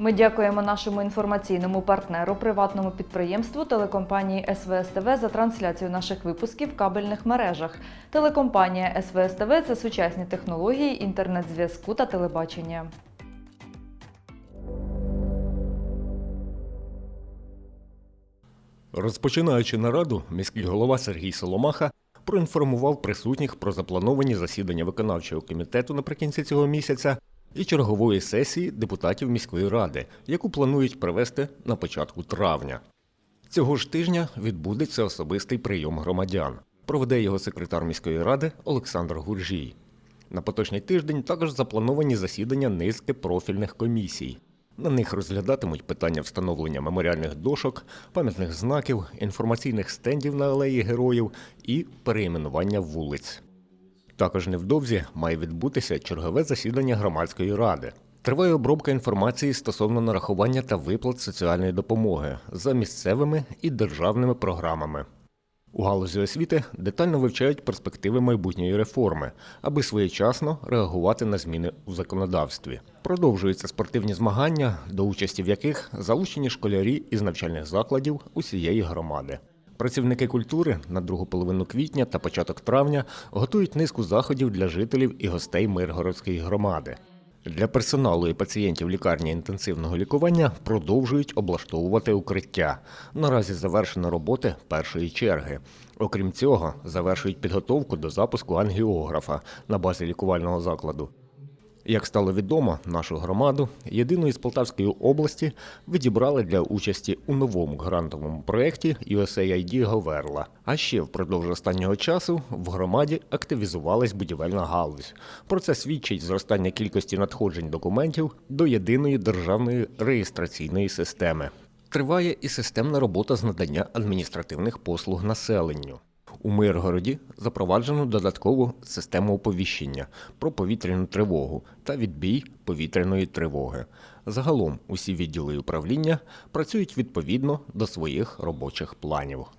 Ми дякуємо нашому інформаційному партнеру, приватному підприємству телекомпанії СВСТВ за трансляцію наших випусків в кабельних мережах. Телекомпанія СВСТВ – це сучасні технології інтернет-зв'язку та телебачення. Розпочинаючи нараду, міський голова Сергій Соломаха проінформував присутніх про заплановані засідання виконавчого комітету наприкінці цього місяця і чергової сесії депутатів міської ради, яку планують провести на початку травня. Цього ж тижня відбудеться особистий прийом громадян. Проведе його секретар міської ради Олександр Гуржій. На поточний тиждень також заплановані засідання низки профільних комісій. На них розглядатимуть питання встановлення меморіальних дошок, пам'ятних знаків, інформаційних стендів на алеї героїв і переіменування вулиць. Також невдовзі має відбутися чергове засідання громадської ради. Триває обробка інформації стосовно нарахування та виплат соціальної допомоги за місцевими і державними програмами. У галузі освіти детально вивчають перспективи майбутньої реформи, аби своєчасно реагувати на зміни у законодавстві. Продовжуються спортивні змагання, до участі в яких залучені школярі із навчальних закладів усієї громади. Працівники культури на другу половину квітня та початок травня готують низку заходів для жителів і гостей Миргородської громади. Для персоналу і пацієнтів лікарні інтенсивного лікування продовжують облаштовувати укриття. Наразі завершено роботи першої черги. Окрім цього, завершують підготовку до запуску ангіографа на базі лікувального закладу. Як стало відомо, нашу громаду єдиною з Полтавської області відібрали для участі у новому грантовому проєкті USAID Говерла. А ще впродовж останнього часу в громаді активізувалась будівельна галузь. Про це свідчить зростання кількості надходжень документів до єдиної державної реєстраційної системи. Триває і системна робота з надання адміністративних послуг населенню. У Миргороді запроваджено додаткову систему оповіщення про повітряну тривогу та відбій повітряної тривоги. Загалом усі відділи управління працюють відповідно до своїх робочих планів. –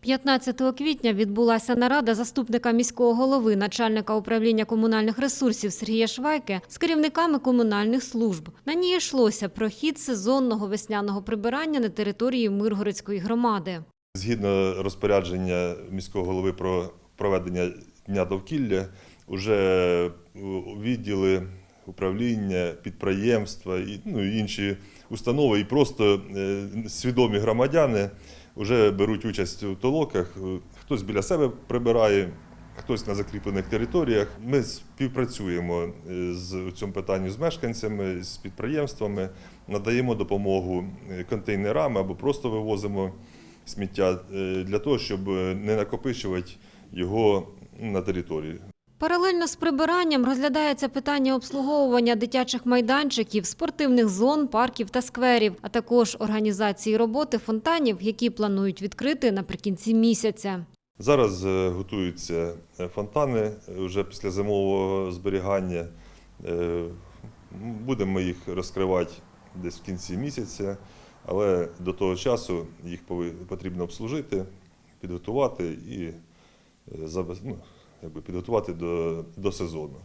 15 квітня відбулася нарада заступника міського голови, начальника управління комунальних ресурсів Сергія Швайки з керівниками комунальних служб. На ній йшлося про хід сезонного весняного прибирання на території Миргородської громади. Згідно розпорядження міського голови про проведення дня довкілля, вже відділи управління, підприємства і ну, інші установи, і просто е, свідомі громадяни вже беруть участь у толоках. Хтось біля себе прибирає, хтось на закріплених територіях. Ми співпрацюємо е, з цьому питанні з мешканцями, з підприємствами, надаємо допомогу е, контейнерами або просто вивозимо сміття е, для того, щоб не накопичувати його на території. Паралельно з прибиранням розглядається питання обслуговування дитячих майданчиків, спортивних зон, парків та скверів, а також організації роботи фонтанів, які планують відкрити наприкінці місяця. Зараз е, готуються е, фонтани е, вже після зимового зберігання. Будемо їх розкривати десь в кінці місяця, але до того часу їх потрібно обслужити, підготувати і ну, якби підготувати до, до сезону.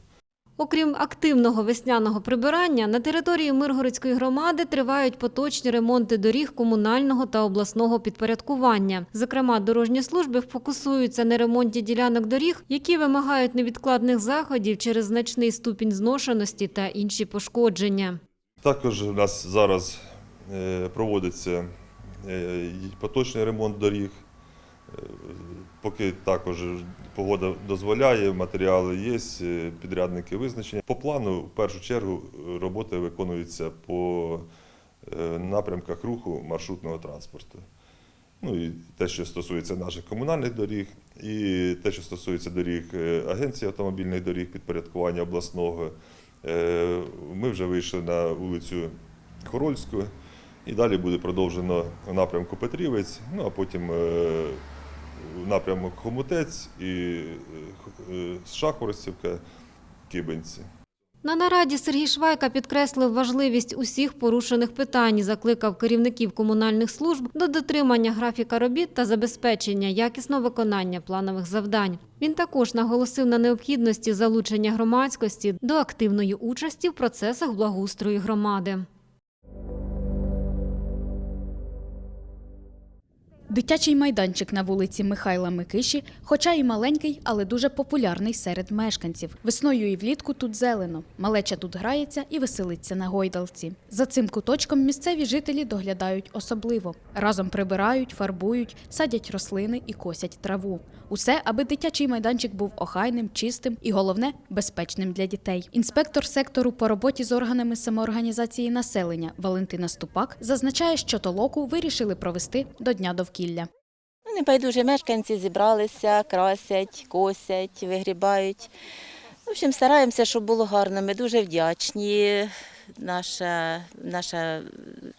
Окрім активного весняного прибирання, на території Миргородської громади тривають поточні ремонти доріг комунального та обласного підпорядкування. Зокрема, дорожні служби фокусуються на ремонті ділянок доріг, які вимагають невідкладних заходів через значний ступінь зношеності та інші пошкодження. Також у нас зараз е, проводиться е, поточний ремонт доріг. Е, Поки також погода дозволяє, матеріали є, е, підрядники визначені. По плану, в першу чергу, роботи виконуються по е, напрямках руху маршрутного транспорту. Ну і те, що стосується наших комунальних доріг, і те, що стосується доріг е, Агенції автомобільних доріг, підпорядкування обласного. Е, Ми вже вийшли на вулицю Хорольську, і далі буде продовжено в напрямку Петрівець, ну а потім е, напрямок Хомутець і е, е, Шахворостівка, Кибенці. На нараді Сергій Швайка підкреслив важливість усіх порушених питань, закликав керівників комунальних служб до дотримання графіка робіт та забезпечення якісного виконання планових завдань. Він також наголосив на необхідності залучення громадськості до активної участі в процесах благоустрою громади. Дитячий майданчик на вулиці Михайла Микиші, хоча і маленький, але дуже популярний серед мешканців. Весною і влітку тут зелено. Малеча тут грається і веселиться на гойдалці. За цим куточком місцеві жителі доглядають особливо. Разом прибирають, фарбують, садять рослини і косять траву. Усе, аби дитячий майданчик був охайним, чистим і головне безпечним для дітей. Інспектор сектору по роботі з органами самоорганізації населення Валентина Ступак зазначає, що толоку вирішили провести до дня довкілля. Небайдужі мешканці зібралися, красять, косять, вигрібають. В общем, стараємося, щоб було гарно. Ми дуже вдячні. Наше, наше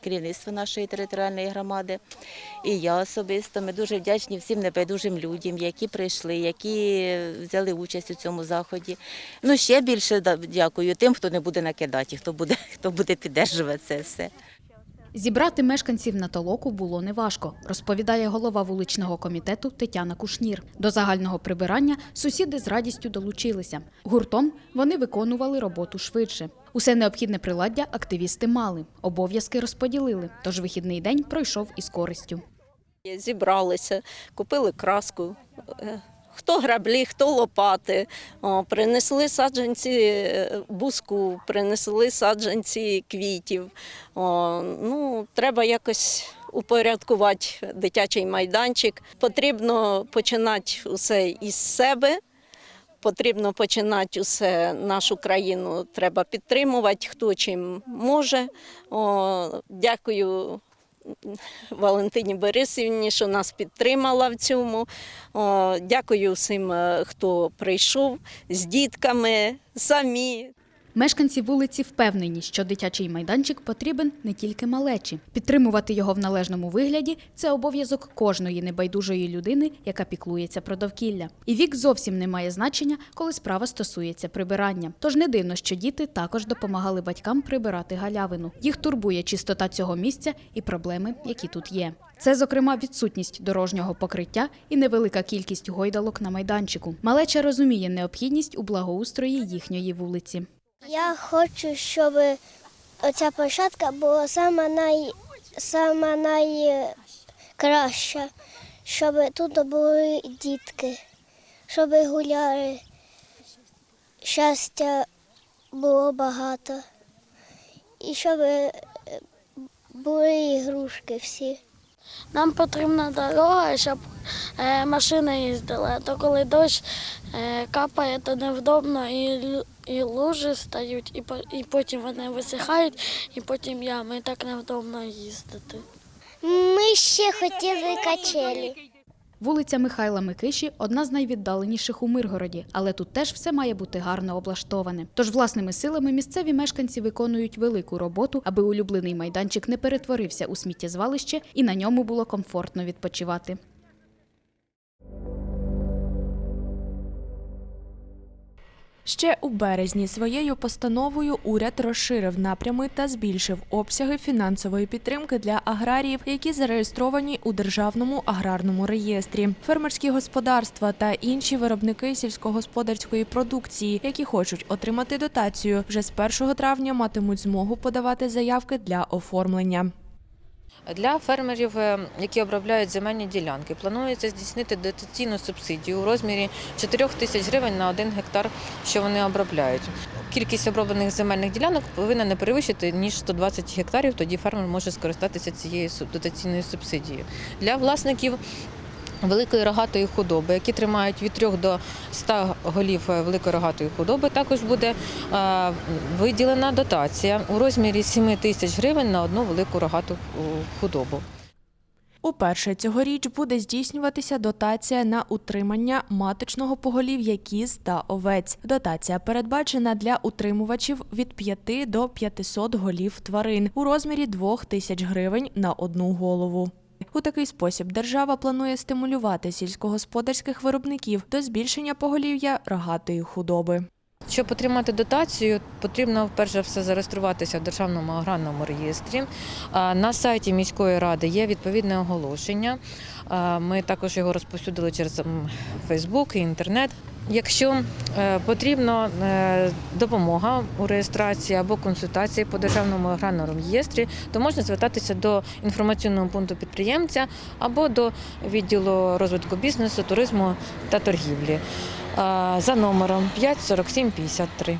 керівництво нашої територіальної громади і я особисто. Ми дуже вдячні всім небайдужим людям, які прийшли, які взяли участь у цьому заході. Ну, ще більше дякую тим, хто не буде накидати, хто буде, хто буде піддержувати це все. Зібрати мешканців на толоку було неважко, розповідає голова вуличного комітету Тетяна Кушнір. До загального прибирання сусіди з радістю долучилися. Гуртом вони виконували роботу швидше. Усе необхідне приладдя активісти мали, обов'язки розподілили, тож вихідний день пройшов із користю. Зібралися, купили краску. Хто граблі, хто лопати, О, принесли саджанці е, буску, принесли саджанці квітів. О, ну, треба якось упорядкувати дитячий майданчик. Потрібно починати усе із себе. Потрібно починати усе нашу країну. Треба підтримувати, хто чим може. О, дякую Валентині Борисівні, що нас підтримала в цьому. Дякую всім, е, хто прийшов з дітками, самі. Мешканці вулиці впевнені, що дитячий майданчик потрібен не тільки малечі. Підтримувати його в належному вигляді це обов'язок кожної небайдужої людини, яка піклується про довкілля. І вік зовсім не має значення, коли справа стосується прибирання. Тож не дивно, що діти також допомагали батькам прибирати галявину. Їх турбує чистота цього місця і проблеми, які тут є. Це, зокрема, відсутність дорожнього покриття і невелика кількість гойдалок на майданчику. Малеча розуміє необхідність у благоустрої їхньої вулиці. Я хочу, щоб оця площадка була саме, най, саме найкраща, щоб тут були дітки, щоб гуляли, щастя було багато. І щоб е, були ігрушки всі. Нам потрібна дорога, щоб е, машини їздили. А то коли дощ капає, то невдобно і, і лужі стають, і, і потім вони висихають, і потім ями, і так невдобно їздити. Ми ще хотіли качелі. Вулиця Михайла Микиші одна з найвіддаленіших у Миргороді, але тут теж все має бути гарно облаштоване. Тож власними силами місцеві мешканці виконують велику роботу, аби улюблений майданчик не перетворився у сміттєзвалище і на ньому було комфортно відпочивати. Ще у березні своєю постановою уряд розширив напрями та збільшив обсяги фінансової підтримки для аграріїв, які зареєстровані у державному аграрному реєстрі. Фермерські господарства та інші виробники сільськогосподарської продукції, які хочуть отримати дотацію, вже з 1 травня матимуть змогу подавати заявки для оформлення. Для фермерів, е, які обробляють земельні ділянки, планується здійснити дотаційну субсидію у розмірі 4 тисяч гривень на один гектар, що вони обробляють. Кількість оброблених земельних ділянок повинна не перевищити ніж 120 гектарів. Тоді фермер може скористатися цією дотаційною субсидією. Для власників великої рогатої худоби, які тримають від 3 до 100 голів е, великої рогатої худоби, також буде е, виділена дотація у розмірі 7 тисяч гривень на одну велику рогату е, худобу. Уперше цьогоріч буде здійснюватися дотація на утримання маточного поголів'я кіз та овець. Дотація передбачена для утримувачів від 5 до 500 голів тварин у розмірі 2 тисяч гривень на одну голову. У такий спосіб держава планує стимулювати сільськогосподарських виробників до збільшення поголів'я рогатої худоби. Щоб отримати дотацію, потрібно перш за все зареєструватися в державному аграрному реєстрі. На сайті міської ради є відповідне оголошення. Ми також його розповсюдили через Фейсбук і інтернет. Якщо е, потрібна е, допомога у реєстрації або консультації по державному аграрному реєстрі, то можна звертатися до інформаційного пункту підприємця або до відділу розвитку бізнесу, туризму та торгівлі е, за номером 54753.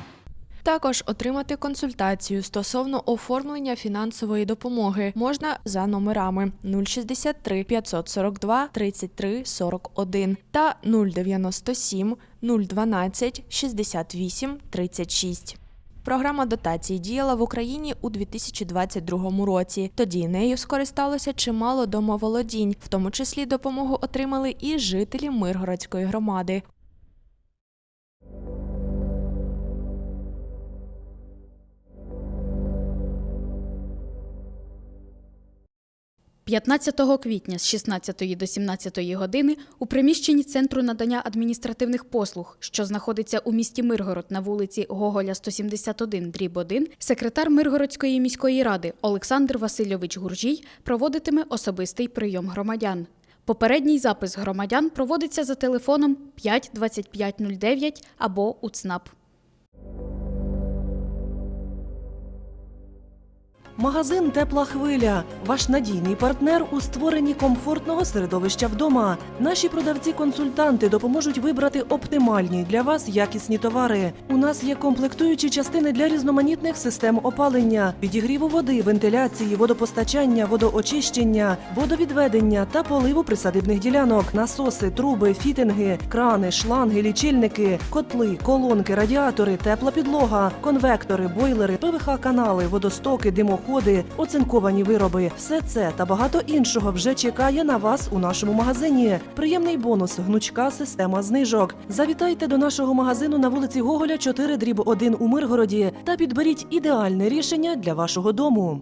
Також отримати консультацію стосовно оформлення фінансової допомоги можна за номерами 063 542 33 41 та 097 012 68 36. Програма дотацій діяла в Україні у 2022 році. Тоді нею скористалося чимало домоволодінь, в тому числі допомогу отримали і жителі Миргородської громади. 15 квітня з 16 до 17 години у приміщенні Центру надання адміністративних послуг, що знаходиться у місті Миргород на вулиці Гоголя 171, дріб 1, секретар Миргородської міської ради Олександр Васильович Гуржій проводитиме особистий прийом громадян. Попередній запис громадян проводиться за телефоном 5 2509 або УЦНАП. Магазин Тепла хвиля ваш надійний партнер у створенні комфортного середовища вдома. Наші продавці-консультанти допоможуть вибрати оптимальні для вас якісні товари. У нас є комплектуючі частини для різноманітних систем опалення, підігріву води, вентиляції, водопостачання, водоочищення, водовідведення та поливу присадибних ділянок, насоси, труби, фітинги, крани, шланги, лічильники, котли, колонки, радіатори, тепла підлога, конвектори, бойлери, ПВХ-канали, водостоки, димоходи, оцинковані вироби. Все це та багато іншого вже чекає на вас у нашому магазині. Приємний бонус гнучка система знижок. Завітайте до нашого магазину на вулиці Гоголя 4 дріб 1 у Миргороді та підберіть ідеальне рішення для вашого дому.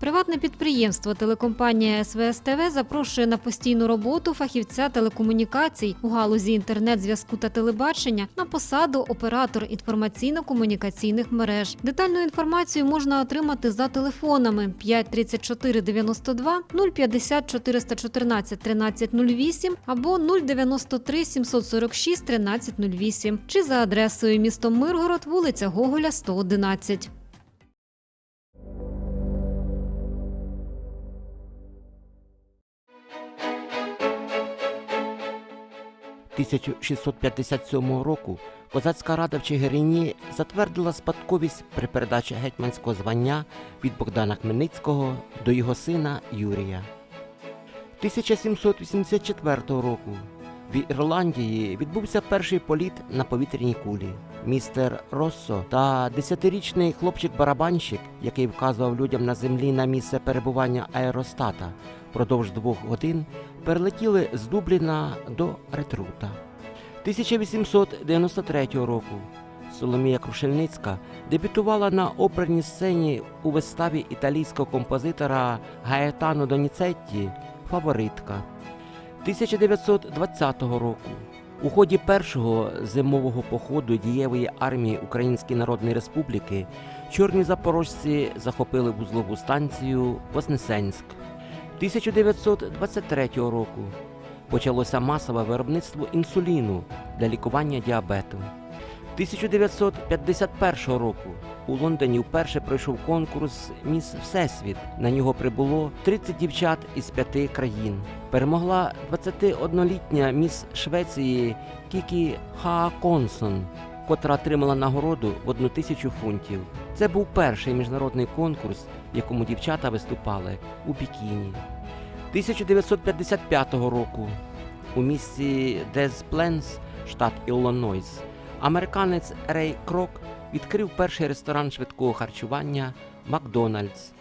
Приватне підприємство телекомпанія СВС ТВ запрошує на постійну роботу фахівця телекомунікацій у галузі інтернет-зв'язку та телебачення на посаду оператор інформаційно-комунікаційних мереж. Детальну інформацію можна отримати за телефонами 5 34 92 050 414 13 08 або 093 746 13 08 чи за адресою місто Миргород, вулиця Гоголя, 111. – 1657 року козацька рада в Чигирині затвердила спадковість при передачі гетьманського звання від Богдана Хмельницького до його сина Юрія. 1784 року в Ірландії відбувся перший політ на повітряній кулі. Містер Россо та десятирічний хлопчик-барабанщик, який вказував людям на землі на місце перебування аеростата, впродовж двох годин перелетіли з Дубліна до Ретрута. 1893 року Соломія Крушельницька дебютувала на оперній сцені у виставі італійського композитора Гаетано Доніцетті Фаворитка. 1920 року у ході першого зимового походу дієвої армії Української Народної Республіки чорні запорожці захопили вузлову станцію Вознесенськ. 1923 року почалося масове виробництво інсуліну для лікування діабету. 1951 року у Лондоні вперше пройшов конкурс Міс Всесвіт. На нього прибуло 30 дівчат із п'яти країн. Перемогла 21-літня міс Швеції Кікі Хааконсон, котра отримала нагороду в одну тисячу фунтів. Це був перший міжнародний конкурс, якому дівчата виступали у бікіні. 1955 року у місті Дез Пленс, штат Іллонойс, американець Рей Крок відкрив перший ресторан швидкого харчування Макдональдс.